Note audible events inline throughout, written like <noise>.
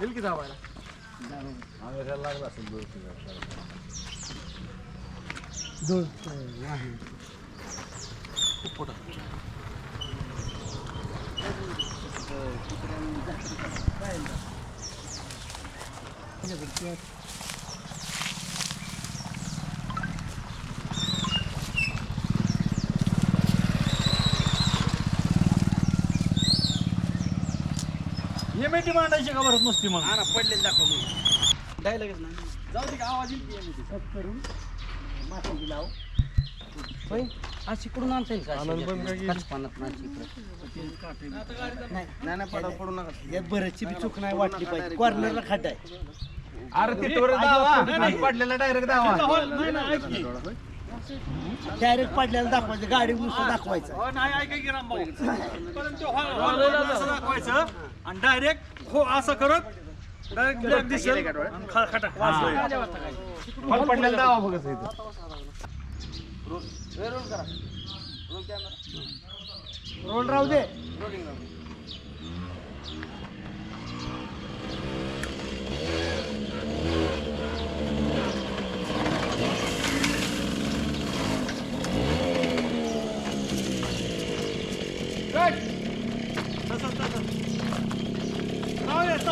येईल की धावायला लागला असेल दोन आहे हे मेटी मांडायची का बरं नुसती मग? हा ना पडलेलं दाखव मग. डायलॉगच नाही? जाऊ दे का आवाज येईल की करून. माती लाव. होय? शिकडून आणता येईल का आनंद पण काय काच पानात ना शिकडं. नाही नाही नाही पडा पडू नका. यात बरेचची बी चूक नाही वाटली पाहिजे. कॉर्नरला खड्डा आहे. अरे तिथवर आणि पडलेला डायरेक्ट दावा. नाही नाही ऐक की. डायरेक्ट पडल्याला दाखवायचं गाडी नुसतं दाखवायचं. हो, नाही ऐका की रामभाऊ परंतु हा- हा- असं दाखवायचं. आणि डायरेक्ट हो असं करत डायरेक्ट ब्लॅक दिसेल. आणि खा- खटाक वाजलोय. पण पडलेला दावा बघत इथं. रोल राहू दे तसंच तसंच राहू दे तसंच राहू दे त्याला आता हे- हे मिठी बंद कर पायगावल पायगाव हे मिठी तशीच राहू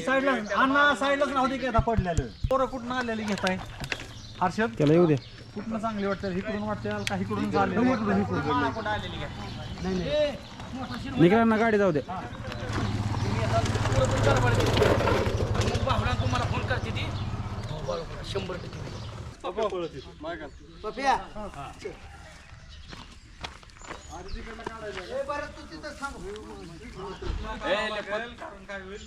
साईडला अण्णा साईडलाच राहू दे की आता पडलेलं. पोरं कुठनं आलेली घेताय? हर्षद? त्याला येऊ दे. कुठनं चांगली वाटते? इकडून वाटते का? इकडून चालले ना गाडी जाऊ दे. तुम्हाला फोन करते ती. शंभर टक्के. पप्या. कारण काय होईल?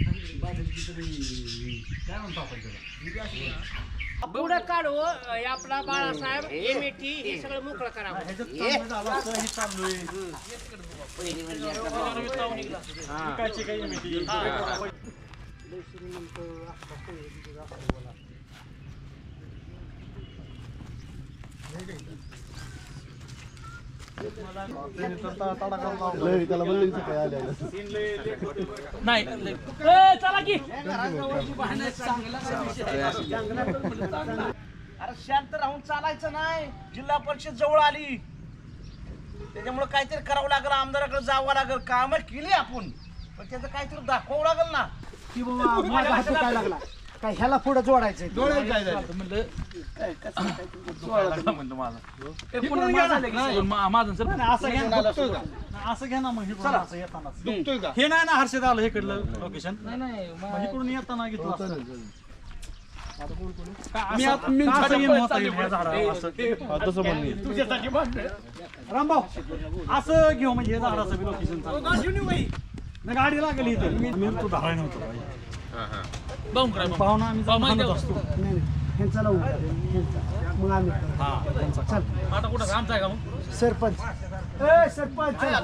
पुढं काढू हे आपला बाळासाहेब एम हे सगळं मोकळं करावं. ह्याच्यात चांगलं झालं असतं, हे चाललोय विकायची काही मिठी नाही चला की. अरे शांत राहून चालायचं नाही. जिल्हा परिषद जवळ आली. त्याच्यामुळे काहीतरी करावं लागलं आमदाराकडे जावं लागल काम केली आपण. पण त्याचं काहीतरी दाखवावं लागल ना. की बाबा काय लागला. काय ह्याला पुढे जोडायचंय माझं. सर असं घ्या ना नाही, असं घ्या ना मग इकडून असं येताना हे नाही ना हर्षद आलं इकडलं लोकेशन मग इकडून येताना घेतलं असतं. का असं- का असं होतं झाडावर पण रामभाऊ असं घेऊ म्हणजे हे झाडाचं बी लोकेशन नाही गाडी लागेल इथं. मी मी तो धाराय नव्हतो. पाहुणा आम्ही जाऊन आणत असतो नाही नाही. ह्यांचा लावू ह्यांचा. मग आम्ही. चल. आता कुठं? आमचा आहे का मग? सरपंच. ए सरपंच. चला.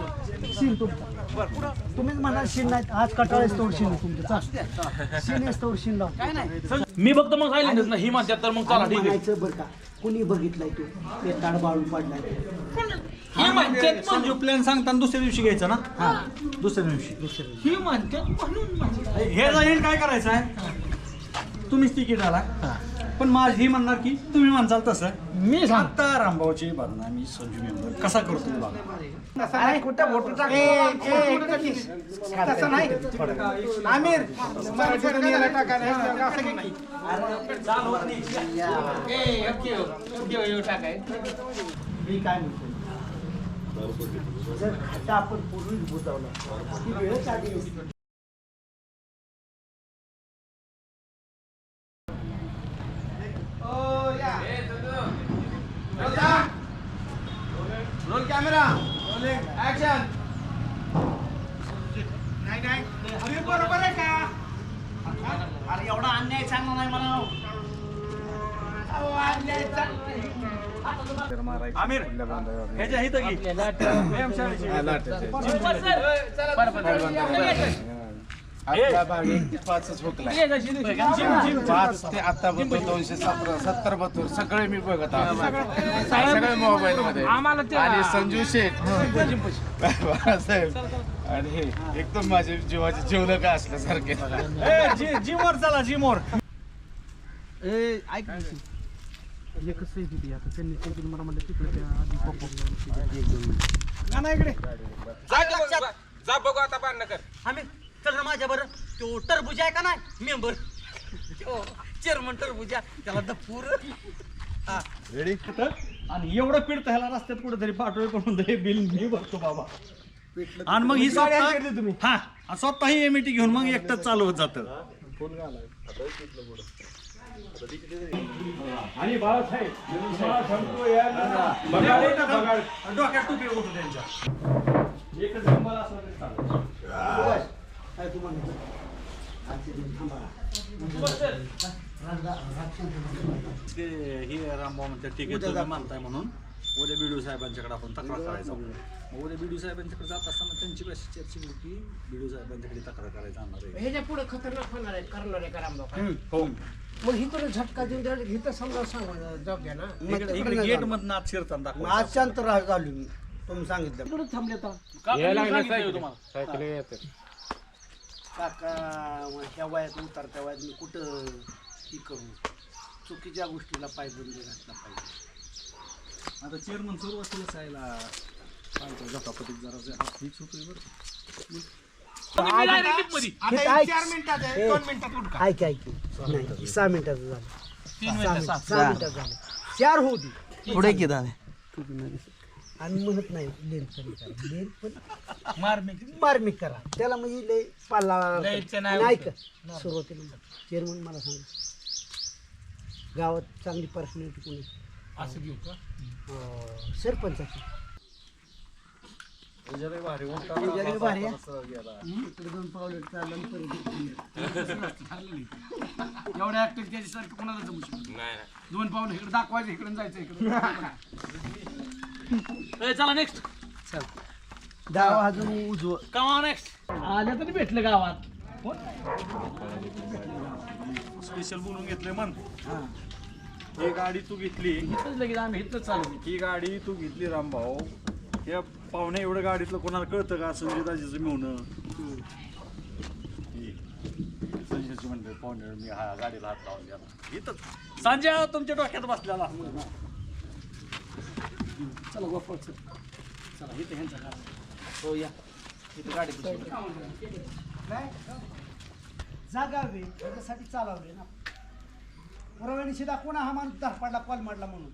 शिन तुमचा. तुम्हीच म्हणा शिन नाही. आज कटाळेच तोड शिन तुमचं. चल. शिन आहेस तोड शिन लाव. मी फक्त मग सायलेंटच नाही. ही म्हणतात तर मग चला ठीक आहे. म्हणायचं बरं का कुणी बघितलाय तू? ते ताड बाळून पडलाय ही म्हणतात म्हणजे प्लॅन सांगताना दुसऱ्या दिवशी घ्यायचं ना? हा. दुसऱ्या दिवशी. दुसऱ्या ही म्हणतात म्हणून म्हणतात. दिवशी हे जाईल काय करायचं आहे? तुम्हीच तिकीट आला. पण माझी ही म्हणणार की तुम्ही म्हणसाल तसं. मी आता रामभाऊची बदनामी संजू मेंबर कसा करतो बघा. तसं नाही. कुठं फोटो टाक तसं नाही. आमिर मराठीतून याला टाकायला असं काय की? मी काय म्हणतो जर खाता आपण पूर्वीच बुजवला वेळच असती. रोल कॅमेरा ऍक्शन नाही नाही अरे बरोबर आहे का अरे एवढा अन्याय चांगला नाही म्हणा अहो, अन्याय चांगला आमिर ह्याच्या इथं घे. व्यायामशाळेची. एक पाचच पाच ते आता बघतो दोनशे सतरा सत्तर बहात्तर सगळे मी बघत आहो. सगळे मोबाईल मध्ये आणि संजू शेठ. बाळासाहेब. आणि हे एकदम माझे जीवाचे जीवलं का असल्यासारखे. ए, जि- जिमवर चला जिमवर. जा बघू आता बांधणं कर. आम्ही तो टरबुजा आहे का नाही? मेंबर. चेअरमन टरबुजा त्याला दपूर आणि एवढं पीठ तर ह्याला रस्त्यात कुठेतरी पाठवले पण म्हणतो, हे बिल मी भरतो बाबा. आणि मग ही स्वतः हा. आणि स्वतः ही एमईटी घेऊन मग एकटंच चालू होत जात. आणि बाळासाहेब तुम्हाला सांगतो या- डोक्यात टोपी उठू त्यांच्या. एकच नंबर असला तरी चालेल. काय तू म्हणतो? आजचे दिवस थांबा. ते हे रामभाऊ म्हणते ठीक आहे तुम्ही मानताय म्हणून उद्या बीडू साहेबांच्याकडे आपण तक्रार करायचा. मग उद्या बीडू साहेबांच्याकडे जात असताना त्यांची कशी चर्चा होती की बीडू साहेबांच्याकडे तक्रार करायला जाणार आहे? ह्याच्या पुढे खतरनाक होणार आहे करणार आहे करा हो. मग हिथं झटका देऊन द्या हिथं समजा सांगा जाऊ द्या ना. इकडे इकडे गेट मधनं आत शिरताना मग दाखवा. आज शांत राह झालो मी. तुम्ही सांगितलं. इकडे थांबले तर काका मग ह्या वयात उतरत्या वयात मी कुठं ही करू? चुकीच्या गोष्टीला पायबंदी घातला पाहिजे. आता चेअरमन सुरुवातीला सायला सांगतो झटापटीत जरा हात हीच होतोय बरं हे ऐक. ऐक नाही सहा मिनिटाचं झालं. सहा मिनिट- सहा मिनिटाचं झालं. चार होऊ दे. पुढे की दादा? आणि म्हणत नाही लेन कमी करा लेन पण मार्मिक. मार्मिक करा. त्याला म्हणजे लय पाला नाही का सुरुवातीला चेअरमन मला सांग. गावात चांगली पर्सनॅलिटी कोणी असं घेऊ का? अं, सरपंचाची. भारी आहे. इकडे दोन पावलं चाललं आणि परत इकडे. <laughs> एवढ्या ऍक्टिव्ह त्याच्यासारखं कोणाला जमू शकत दोन पाऊल इकडे दाखवायचं इकडे जायचं इकडे <laughs> ए, चला नेक्स्ट डाव अजून उजव कमा नेक्स्ट आल्या तरी भेटलं गावात. स्पेशल बोलून घेतले मन ही. गाडी तू घेतली. इथंच लगेच आम्ही इथंच चालू ही गाडी तू घेतली रामभाऊ. या पाहुण्या एवढं गाडीतलं कोणाला कळतं का? संजय दाजीचं मिळणं संजयची म्हणते पाहुणे मी हा गाडीला हात लावून द्या इथंच संजय तुमच्या डोक्यात बसलेला. चला गोपाळ चल चला इथे ह्यांचा कार हो या. इथे गाडी जागावे त्याच्यासाठी चालवले ना. पुराव्याने शिदा कोणा हा माणूस धरपाडला कॉल मारला म्हणून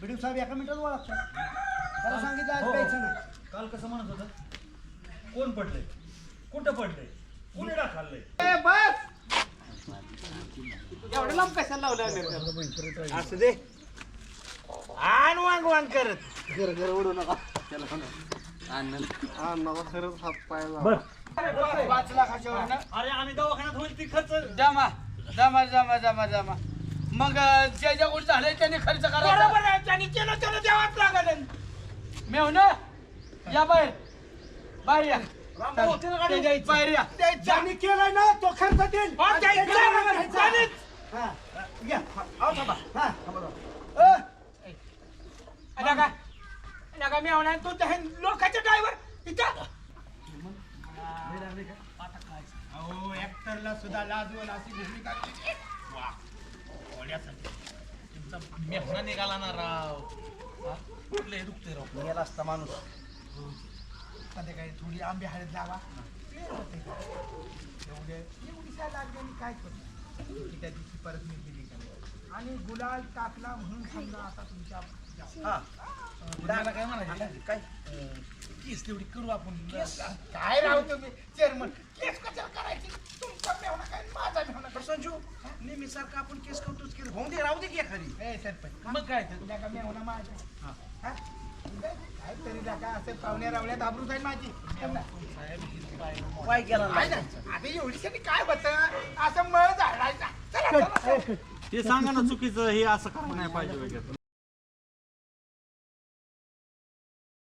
बिडू साहेब एका मिनिटात ओळखतात. त्याला सांगितलं आज प्यायचं नाही. काल कसं म्हणत होतं? कोण पडलंय? कुठं पडलंय? कुणी खाल्लंय? एवढं लांब कशाला लावलं असं दे. आण वांग वांग करत. घर घर उडू नका. पाच लाखाच्या वर ना अरे आम्ही दवाखान्यात होईल ती खर्च. जमा जमा जमा जमा जमा. मग अं, ज्या ज्या गोष्टी झाल्या त्यांनी खर्च करायचा. बरोबर आहे त्यांनी केलं त्याला द्यावाच लागेल. मेवण या बाहेर. बाहेर या. त्याच्या बाहेर या. ज्यांनी केलाय ना तो खर्च देईल. हो. हा. घ्या. हो, थांबा. अ, आला का आला का मेवणा तू त्या लोकांच्या ड्रायव्हर इथं अहो ऍक्टरला सुद्धा लाजवल अशी भूमिका केली. वा. ओढ्यासारखी. मेहना निघाला ना राव हा? कुठलं दुखतंय राव गेला असता माणूस संध्याकाळी थोडी आंबे हळद लावा एवढे एवढी काय लागली आणि काय करू त्या दिवशी परत मी दिली का आणि गुलाल टाकला म्हणून समजा आता तुमच्या हा. गुलाला काय म्हणायचं? काय? केस तेवढी करू आपण. काय राहू तुम्ही? चेअरमन केस कशाला करायची? तुमचा काय माझा मेवणा तर संजू नेहमी सारखं आपण केस करतोच दे राहू दे की एखादी. ए सरपंच. मग काय तर? तुला का माझा? हा? असं पाहुण्या जाईल माझी. पाय गेला काय नाही. नाही. आता एवढी काय होत? असं मळ झाडायचा. चला, चला, चला. ते सांगा ना चुकीचं हे असं करू नाही पाहिजे वगैरे.